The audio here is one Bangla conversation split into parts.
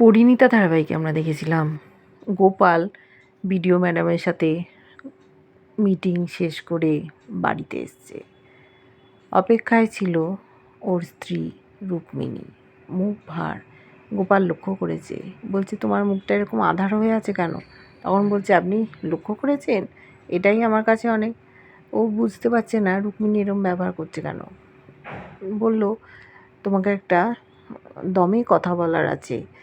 পরিণীতা ধারাবাহিকে আমরা দেখেছিলাম। গোপাল, বিডিও ম্যাডামের সাথে মিটিং শেষ করে বাড়িতে এসছে। অপেক্ষায় ছিল ওর স্ত্রী রুক্মিণী। মুখ ভার। গোপাল লক্ষ্য করেছে। বলছে, তোমার মুখটা এরকম আধার হয়ে আছে কেন? তখন বলছে, আপনি লক্ষ্য করেছেন? এটাই আমার কাছে অনেক। ও বুঝতে পারছে না রুক্মিণী এরম ব্যবহার করছে কেন। বলল, তোমাকে একটা দমে কথা বলার আছে।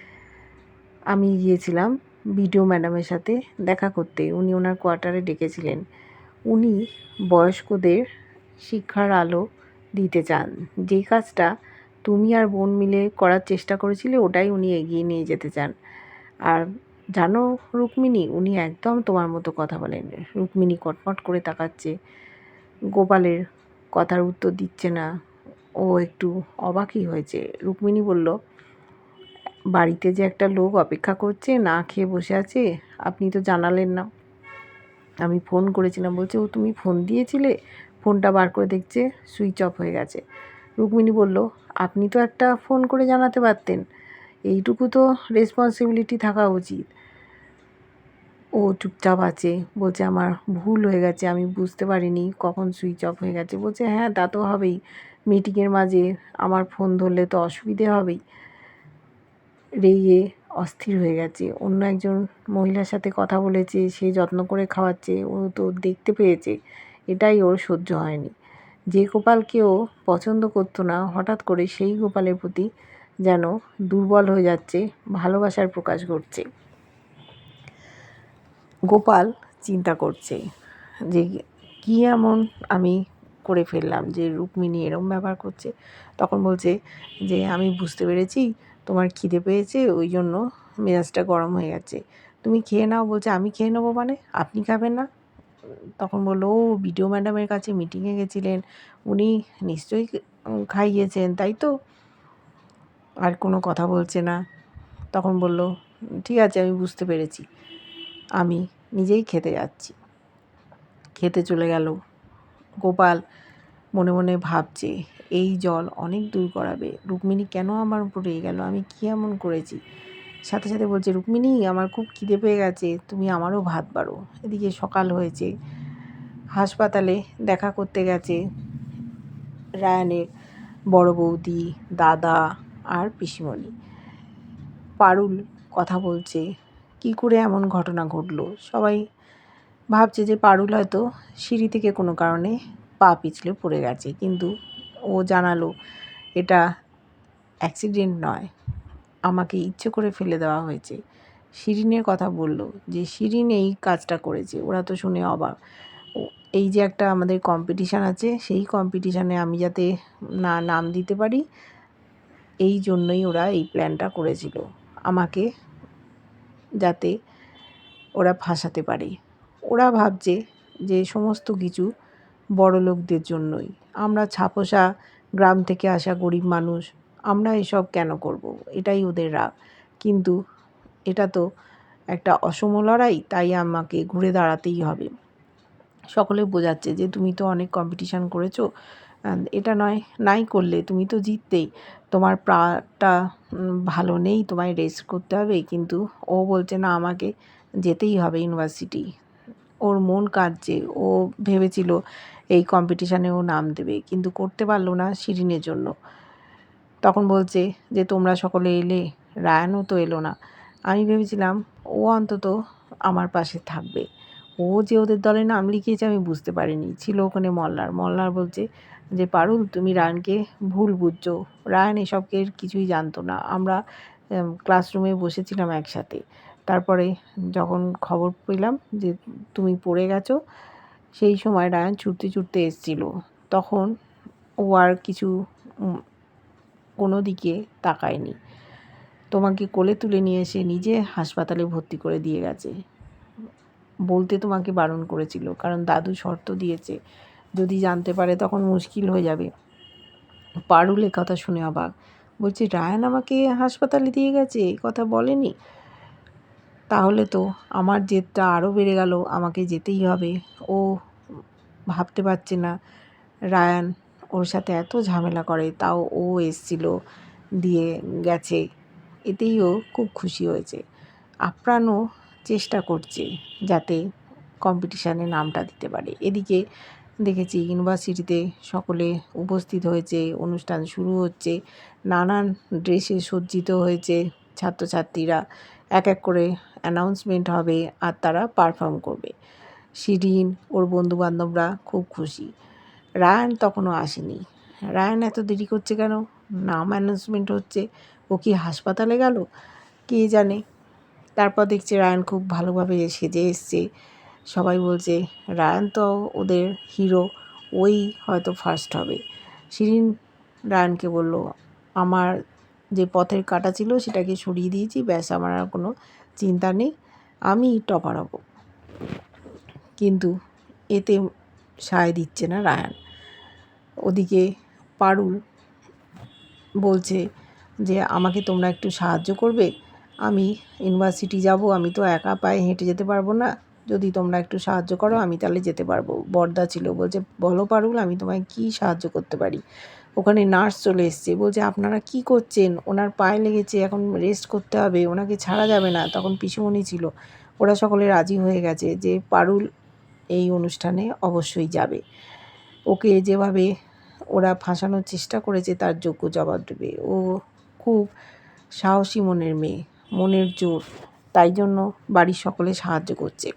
আমি গিয়েছিলাম বিডিও ম্যাডামের সাথে দেখা করতে। উনি ওনার কোয়ার্টারে ডেকেছিলেন। উনি বয়স্কদের শিক্ষার আলো দিতে চান। যেই কাজটা তুমি আর বোন মিলে করার চেষ্টা করেছিলে, ওটাই উনি এগিয়ে নিয়ে যেতে চান। আর জানো রুক্মিণী, উনি একদম তোমার মতো কথা বলেন। রুক্মিণী কটমট করে তাকাচ্ছে। গোপালের কথার উত্তর দিচ্ছে না। ও একটু অবাকই হয়েছে। রুক্মিণী বলল বাড়িতে যে একটা লোক অপেক্ষা করছে, না খেয়ে বসে আছে, আপনি তো জানালেন না। আমি ফোন করেছিলাম, বলছে, ও, তুমি ফোন দিয়েছিলে? ফোনটা বার করে দেখছে, সুইচ অফ হয়ে গেছে। রুক্মিণী বলল, আপনি তো একটা ফোন করে জানাতে পারতেন। এইটুকু তো রেসপন্সিবিলিটি থাকা উচিত। ও চুপচাপ আছে, বলছে, আমার ভুল হয়ে গেছে, আমি বুঝতে পারিনি কখন সুইচ অফ হয়ে গেছে। বলছে হ্যাঁ তা তো হবেই। মিটিংয়ের মাঝে আমার ফোন ধরলে তো অসুবিধে হবেই। রেগে অস্থির হয়ে গেছে। অন্য একজন মহিলার সাথে কথা বলেছে, সে যত্ন করে খাওয়াচ্ছে, ও তো দেখতে পেয়েছে। এটাই ওর সহ্য হয়নি। যে গোপালকে ও পছন্দ করতো না, হঠাৎ করে সেই গোপালের প্রতি যেন দুর্বল হয়ে যাচ্ছে, ভালোবাসার প্রকাশ ঘটছে। গোপাল চিন্তা করছে যে, কী এমন আমি করে ফেললাম যে রুক্মিণী এরম ব্যবহার করছে? তখন বলছে যে, আমি বুঝতে পেরেছি তোমার খিদে পেয়েছে ওই জন্য মেজাজটা গরম হয়ে গেছে। তুমি খেয়ে নাও, বলছে, আমি খেয়ে নেব মানে? আপনি খাবেন না? তখন বলল, ও, বিডিও ম্যাডামের কাছে মিটিংয়ে গেছিলেন। উনি নিশ্চয়ই খাইয়েছেন, তাই তো? আর কোনো কথা বলছে না। তখন বলল, ঠিক আছে, আমি বুঝতে পেরেছি। আমি নিজেই খেতে যাচ্ছি। খেতে চলে গেল। গোপাল মনে মনে ভাবছে এই জল অনেক দূর করাবে রুক্মিণী কেন আমার উপর রেগে গেল? আমি কী এমন করেছি? সাথে সাথে বলছে, রুক্মিণী, আমার খুব খিদে পেয়ে গেছে। তুমি আমারও ভাত বাড়ো। এদিকে সকাল হয়েছে। হাসপাতালে দেখা করতে গেছে রায়ানের বড় বৌদি, দাদা আর পিসিমণি। পারুল কথা বলছে, কি করে এমন ঘটনা ঘটলো? সবাই ভাবছে যে পারুল হয়তো সিঁড়ি থেকে কোনো কারণে পা পিছলে পড়ে গেছে, কিন্তু ও জানালো, এটা অ্যাক্সিডেন্ট নয়, আমাকে ইচ্ছে করে ফেলে দেওয়া হয়েছে। শিরিনের কথা বলল যে, শিরিন এই কাজটা করেছে, ওরা তো শুনে অবাক। এই যে একটা আমাদের কম্পিটিশান আছে, সেই কম্পিটিশানে আমি যাতে না নাম দিতে পারি, এই জন্যই ওরা এই প্ল্যানটা করেছিল, আমাকে যাতে ওরা ফাঁসাতে পারে। ওরা ভাবছে যে, সমস্ত কিছু বড় লোকদের জন্যই। আমরা ছাপোষা গ্রাম থেকে আসা গরিব মানুষ, আমরা এসব কেন করব? এটাই ওদের রাগ। কিন্তু এটা তো একটা অসম লড়াই, তাই আমাকে ঘুরে দাঁড়াতেই হবে। সকলে বোঝাচ্ছে যে তুমি তো অনেক কম্পিটিশান করেছ এটা নয়, নাই করলে তুমি তো জিততেই। তোমার প্রাটা ভালো নেই, তোমায় রেস্ট করতে হবে, কিন্তু ও বলছে, না, আমাকে যেতেই হবে ইউনিভার্সিটি ওর মন কাঁদছে। ও ভেবেছিল এই কম্পিটিশানে ও নাম দেবে। কিন্তু করতে পারল না শিরিনের জন্য। তখন বলছে যে, তোমরা সকলে এলে? রায়ানও তো এলো না। আমি ভেবেছিলাম, ও অন্তত আমার পাশে থাকবে। ও যে ওদের দলে নাম লিখিয়েছে আমি বুঝতে পারিনি। ছিল ওখানে মল্লার। মল্লার বলছে যে, পারুল, তুমি রায়নকে ভুল বুঝছ। রায়ন এসবকে কিছুই জানতো না। আমরা ক্লাসরুমে বসেছিলাম একসাথে। তারপরে যখন খবর পেলাম যে, তুমি পড়ে গেছো সেই সময় রায়ান ছুটতে ছুটতে এসছিল। তখন ও আর কিছু কোনো দিকে তাকায়নি। তোমাকে কোলে তুলে নিয়ে এসে নিজে হাসপাতালে ভর্তি করে দিয়ে গেছে। বলতে তোমাকে বারণ করেছিল, কারণ দাদু শর্ত দিয়েছে, যদি জানতে পারে তখন মুশকিল হয়ে যাবে। পারুল কথা শুনে অবাক। বলছে, রায়ান আমাকে হাসপাতালে দিয়ে গেছে এই কথা বলেনি? তাহলে তো আমার জেদটা আরও বেড়ে গেল, আমাকে যেতেই হবে। ও ভাবতে পারছে না। রায়ান ওর সাথে এত ঝামেলা করে, তাও ও এসছিল দিয়ে গেছে। এতেই ও খুব খুশি হয়েছে। আপ্রাণও চেষ্টা করছে যাতে কম্পিটিশানে নামটা দিতে পারে। এদিকে দেখেছি ইউনিভার্সিটিতে সকলে উপস্থিত হয়েছে, অনুষ্ঠান শুরু হচ্ছে, নানান ড্রেসে সজ্জিত হয়েছে ছাত্রছাত্রীরা। এক এক করে অ্যানাউন্সমেন্ট হবে আর তারা পারফর্ম করবে। শিরিন, ওর বন্ধুবান্ধবরা খুব খুশি। রায়ান তখনও আসেনি। রায়ান এত দেরি করছে কেন? নাম অ্যানাউন্সমেন্ট হচ্ছে। ও কি হাসপাতালে গেল? কে জানে? তারপর দেখছি রায়ান খুব ভালোভাবে সেজে এসছে। সবাই বলছে, রায়ান তো ওদের হিরো ওই হয়তো ফার্স্ট হবে। শিরিন রায়ানকে বলল, আমার যে পথের কাটা ছিল সেটাকে সরিয়ে দিয়েছি। ব্যাস, আমার আর কোনো চিন্তা নেই। আমি টপার হব। কিন্তু এতে সায় দিচ্ছে না রায়ান। ওদিকে পারুল বলছে যে, আমাকে তোমরা একটু সাহায্য করবে? আমি ইউনিভার্সিটি যাব, আমি তো একা পায়ে হেঁটে যেতে পারব না। যদি তোমরা একটু সাহায্য করো, আমি তাহলে যেতে পারব। বর্দা ছিল, বলছে, বলো পারুল, আমি তোমায় কী সাহায্য করতে পারি? ওখানে নার্স চলে এসছে, বলছে, আপনারা কি করছেন? ওনার পায়ে লেগেছে, এখন রেস্ট করতে হবে, ওনাকে ছাড়া যাবে না। তখন পিসুমণি ছিল, ওরা সকলে রাজি হয়ে গেছে যে, পারুল এই অনুষ্ঠানে অবশ্যই যাবে। ওকে যেভাবে ওরা ফাঁসানোর চেষ্টা করেছে, তার যোগ্য জবাব দেবে। ও খুব সাহসী মনের মেয়ে, মনের জোর, তাই জন্য বাড়ির সকলে সাহায্য করছে।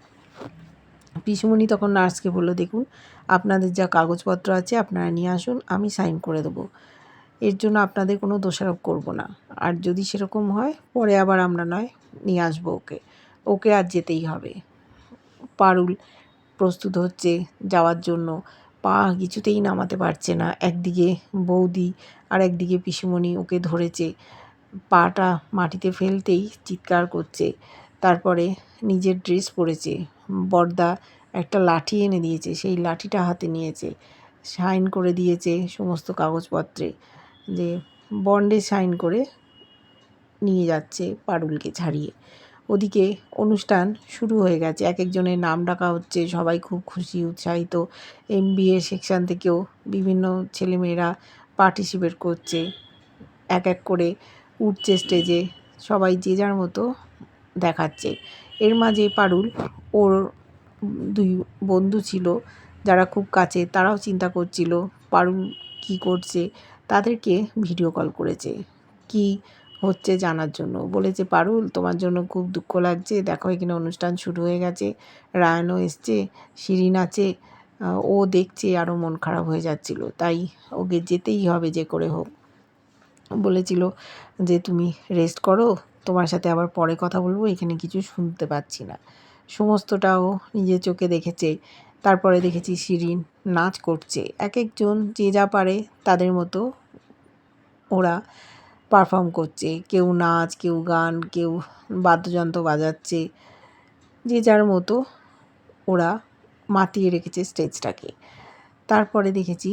পিসুমণি তখন নার্সকে বলল, দেখুন, আপনাদের যা কাগজপত্র আছে, আপনারা নিয়ে আসুন, আমি সাইন করে দেবো। এর জন্য আপনাদের কোনো দোষারোপ করব না। আর যদি সেরকম হয়, পরে আবার আমরা নয়, নিয়ে আসব ওকে। ওকে আর যেতেই হবে। পারুল প্রস্তুত হচ্ছে যাওয়ার জন্য। পা কিছুতেই নামাতে পারছে না। একদিকে বৌদি আর একদিকে পিসিমণি ওকে ধরেছে। পাটা মাটিতে ফেলতেই চিৎকার করছে। তারপরে নিজের ড্রেস পরেছে। বর্দা একটা লাঠি এনে দিয়েছে। সেই লাঠিটা হাতে নিয়েছে। সাইন করে দিয়েছে সমস্ত কাগজপত্রে যে বন্ডে সাইন করে নিয়ে যাচ্ছে পারুলকে ছাড়িয়ে। ওদিকে অনুষ্ঠান শুরু হয়ে গেছে। এক একজনের নাম ডাকা হচ্ছে, সবাই খুব খুশি, উৎসাহিত। এম বি এ সেকশান থেকেও বিভিন্ন ছেলেমেয়েরা পার্টিসিপেট করছে। এক এক করে উঠছে স্টেজে সবাই যে যার মতো দেখাচ্ছে। এর মাঝে পারুল, ওর দুই বন্ধু ছিল যারা খুব কাছে, তারাও চিন্তা করছিল, পারুল কী করছে? তাদেরকে ভিডিও কল করেছে। কি হচ্ছে জানার জন্য। বলেছে, পারুল, তোমার জন্য খুব দুঃখ লাগছে। দেখো, এখানে অনুষ্ঠান শুরু হয়ে গেছে। রায়নও এসছে, শিরিন আছে। ও দেখছে আরও মন খারাপ হয়ে যাচ্ছিল। তাই ওকে যেতেই হবে যে করে হোক। বলেছিল যে, তুমি রেস্ট করো। তোমার সাথে আবার পরে কথা বলব। এখানে কিছু শুনতে পাচ্ছি না। সমস্তটাও নিজের চোখে দেখেছে। তারপরে দেখেছি শিরিন নাচ করছে। এক একজন যে যা পারে, তাদের মতো ওরা পারফর্ম করছে। কেউ নাচ, কেউ গান, কেউ বাদ্যযন্ত্র বাজাচ্ছে। যে যার মতো ওরা মাতিয়ে রেখেছে স্টেজটাকে তারপরে দেখেছি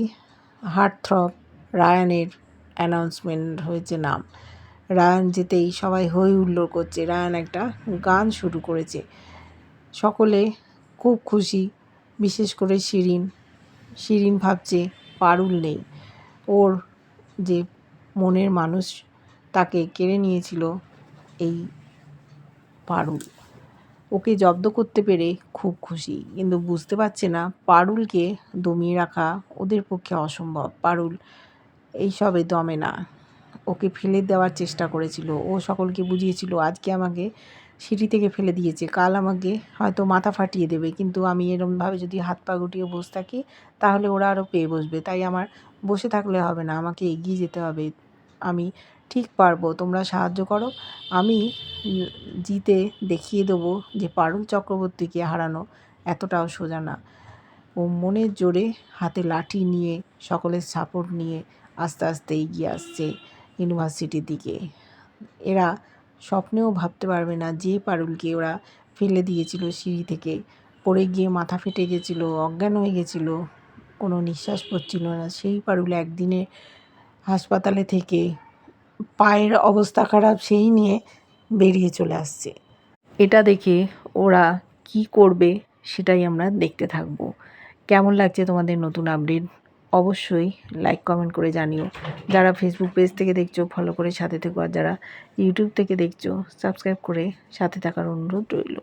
হার্টথ্রব রায়ানের অ্যানাউন্সমেন্ট হয়েছে নাম। রায়ান যেতেই সবাই হই হুল্লোড় করছে। রায়ান একটা গান শুরু করেছে। সকলে খুব খুশি, বিশেষ করে শিরিন। শিরিন ভাবছে পারুল নেই। ওর যে মনের মানুষ তাকে কেড়ে নিয়েছিল এই পারুল। ওকে জব্দ করতে পেরে খুব খুশি, কিন্তু বুঝতে পারছে না পারুলকে দমিয়ে রাখা ওদের পক্ষে অসম্ভব। পারুল এইসবে দমে না। ওকে ফেলে দেওয়ার চেষ্টা করেছিল। ও সকলকে বুঝিয়েছিল, আজকে আমাকে সিঁড়ি থেকে ফেলে দিয়েছে। কাল আমাকে হয়তো মাথা ফাটিয়ে দেবে। কিন্তু আমি এরমভাবে যদি হাত পা গুটিয়ে বসে থাকি, তাহলে ওরা আরও পেয়ে বসবে। তাই আমার বসে থাকলে হবে না। আমাকে এগিয়ে যেতে হবে। আমি ঠিক পারব, তোমরা সাহায্য করো। আমি জিতে দেখিয়ে দেবো যে পারুল চক্রবর্তীকে হারানো এতটাও সোজা না। ও মনের জোরে হাতে লাঠি নিয়ে সকলের সাপোর্ট নিয়ে আস্তে আস্তে এগিয়ে আসছে ইউনিভার্সিটির দিকে। এরা স্বপ্নেও ভাবতে পারবে না যে পারুলকে ওরা ফেলে দিয়েছিল সিঁড়ি থেকে। পড়ে গিয়ে মাথা ফেটে গেছিল, অজ্ঞান হয়ে গেছিল। কোনো নিঃশ্বাস পড়ছিল না। সেই পারুল একদিনে হাসপাতালে থেকে পায়ের অবস্থা খারাপ সেই নিয়ে বেরিয়ে চলে আসছে। এটা দেখে ওরা কি করবে সেটাই আমরা দেখতে থাকব। কেমন লাগছে তোমাদের নতুন আপডেট অবশ্যই লাইক কমেন্ট করে জানিও। যারা ফেসবুক পেজ থেকে দেখছ ফলো করে সাথে থেকো। আর যারা ইউটিউব থেকে দেখছ সাবস্ক্রাইব করে সাথে থাকার অনুরোধ রইল।